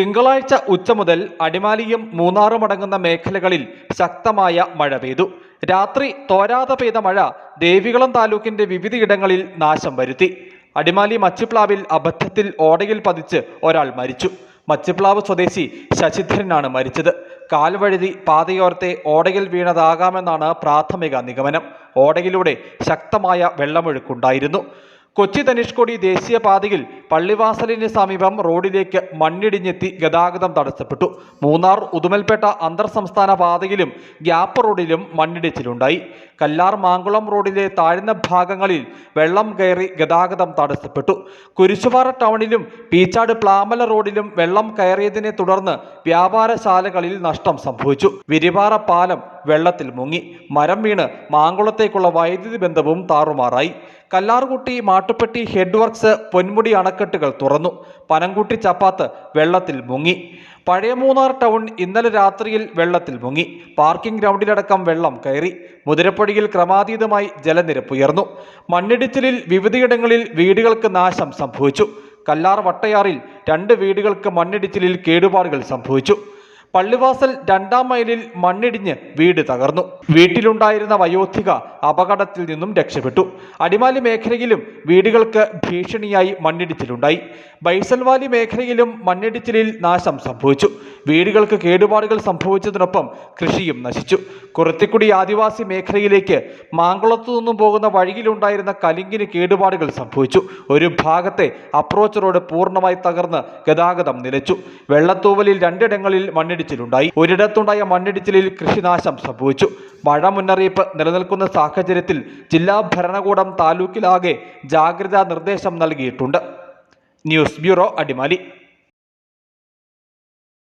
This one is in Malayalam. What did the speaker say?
തിങ്കളാഴ്ച ഉച്ച മുതൽ അടിമാലിയും മൂന്നാറും അടങ്ങുന്ന മേഖലകളിൽ ശക്തമായ മഴ പെയ്തു. രാത്രി തോരാതെ പെയ്ത മഴ ദേവികുളം താലൂക്കിന്റെ വിവിധയിടങ്ങളിൽ നാശം വരുത്തി. അടിമാലി മച്ചിപ്ലാവിൽ അബദ്ധത്തിൽ ഓടയിൽ പതിച്ച് ഒരാൾ മരിച്ചു. മച്ചിപ്ലാവ് സ്വദേശി ശശിധരനാണ് മരിച്ചത്. കാൽവഴുതി പാതയോർത്തെ ഓടയിൽ വീണതാകാമെന്നാണ് പ്രാഥമിക നിഗമനം. ഓടയിലൂടെ ശക്തമായ വെള്ളമൊഴുക്കുണ്ടായിരുന്നു. കൊച്ചി തനിഷ്കോടി ദേശീയപാതയിൽ പള്ളിവാസലിന് സമീപം റോഡിലേക്ക് മണ്ണിടിഞ്ഞെത്തി ഗതാഗതം തടസ്സപ്പെട്ടു. മൂന്നാർ ഉദുമൽപേട്ട അന്തർ സംസ്ഥാന പാതയിലും ഗ്യാപ്പ് റോഡിലും മണ്ണിടിച്ചിലുണ്ടായി. കല്ലാർ മാങ്കുളം റോഡിലെ താഴ്ന്ന ഭാഗങ്ങളിൽ വെള്ളം കയറി ഗതാഗതം തടസ്സപ്പെട്ടു. കുരിശുപാറ ടൗണിലും പീച്ചാട് പ്ലാമല റോഡിലും വെള്ളം കയറിയതിനെ തുടർന്ന് വ്യാപാരശാലകളിൽ നഷ്ടം സംഭവിച്ചു. വിരിപാറ പാലം വെള്ളത്തിൽ മുങ്ങി. മരം വീണ് മാങ്കുളത്തേക്കുള്ള വൈദ്യുതി ബന്ധവും താറുമാറായി. കല്ലാർകുട്ടി മാട്ടുപ്പെട്ടി ഹെഡ് വർക്ക്സ് പൊന്മുടി അണക്കെട്ടുകൾ തുറന്നു. പനംകുട്ടി ചപ്പാത്ത് വെള്ളത്തിൽ മുങ്ങി. പഴയ മൂന്നാർ ടൗൺ ഇന്നലെ രാത്രിയിൽ വെള്ളത്തിൽ മുങ്ങി. പാർക്കിംഗ് ഗ്രൗണ്ടിലടക്കം വെള്ളം കയറി. മുതിരപ്പടിയിൽ ക്രമാതീതമായി ജലനിരപ്പ് ഉയർന്നു. മണ്ണിടിച്ചിലിൽ വിവിധയിടങ്ങളിൽ വീടുകൾക്ക് നാശം സംഭവിച്ചു. കല്ലാർ വട്ടയാറിൽ രണ്ട് വീടുകൾക്ക് മണ്ണിടിച്ചിലിൽ കേടുപാടുകൾ സംഭവിച്ചു. പള്ളിവാസൽ രണ്ടാം മൈലിൽ മണ്ണിടിഞ്ഞ് വീട് തകർന്നു. വീട്ടിലുണ്ടായിരുന്ന വയോധിക അപകടത്തിൽ നിന്നും രക്ഷപ്പെട്ടു. അടിമാലി മേഖലയിലും വീടുകൾക്ക് ഭീഷണിയായി മണ്ണിടിച്ചിലുണ്ടായി. ബൈസൽവാലി മേഖലയിലും മണ്ണിടിച്ചിലിൽ നാശം സംഭവിച്ചു. വീടുകൾക്ക് കേടുപാടുകൾ സംഭവിച്ചതിനൊപ്പം കൃഷിയും നശിച്ചു. കുറത്തിക്കുടി ആദിവാസി മേഖലയിലേക്ക് മാങ്കുളത്തു നിന്നും പോകുന്ന വഴിയിലുണ്ടായിരുന്ന കലിങ്കിന് കേടുപാടുകൾ സംഭവിച്ചു. ഒരു ഭാഗത്തെ അപ്രോച്ച് റോഡ് പൂർണമായി തകർന്ന് ഗതാഗതം നിലച്ചു. വെള്ളത്തൂവലിൽ രണ്ടിടങ്ങളിൽ മണ്ണിടിച്ചിലുണ്ടായി. ഒരിടത്തുണ്ടായ മണ്ണിടിച്ചിലിൽ കൃഷിനാശം സംഭവിച്ചു. മഴ മുന്നറിയിപ്പ് നിലനിൽക്കുന്ന സാഹചര്യത്തിൽ ജില്ലാ ഭരണകൂടം താലൂക്കിലാകെ ജാഗ്രതാ നിർദ്ദേശം നൽകിയിട്ടുണ്ട്. News bureau Adimali.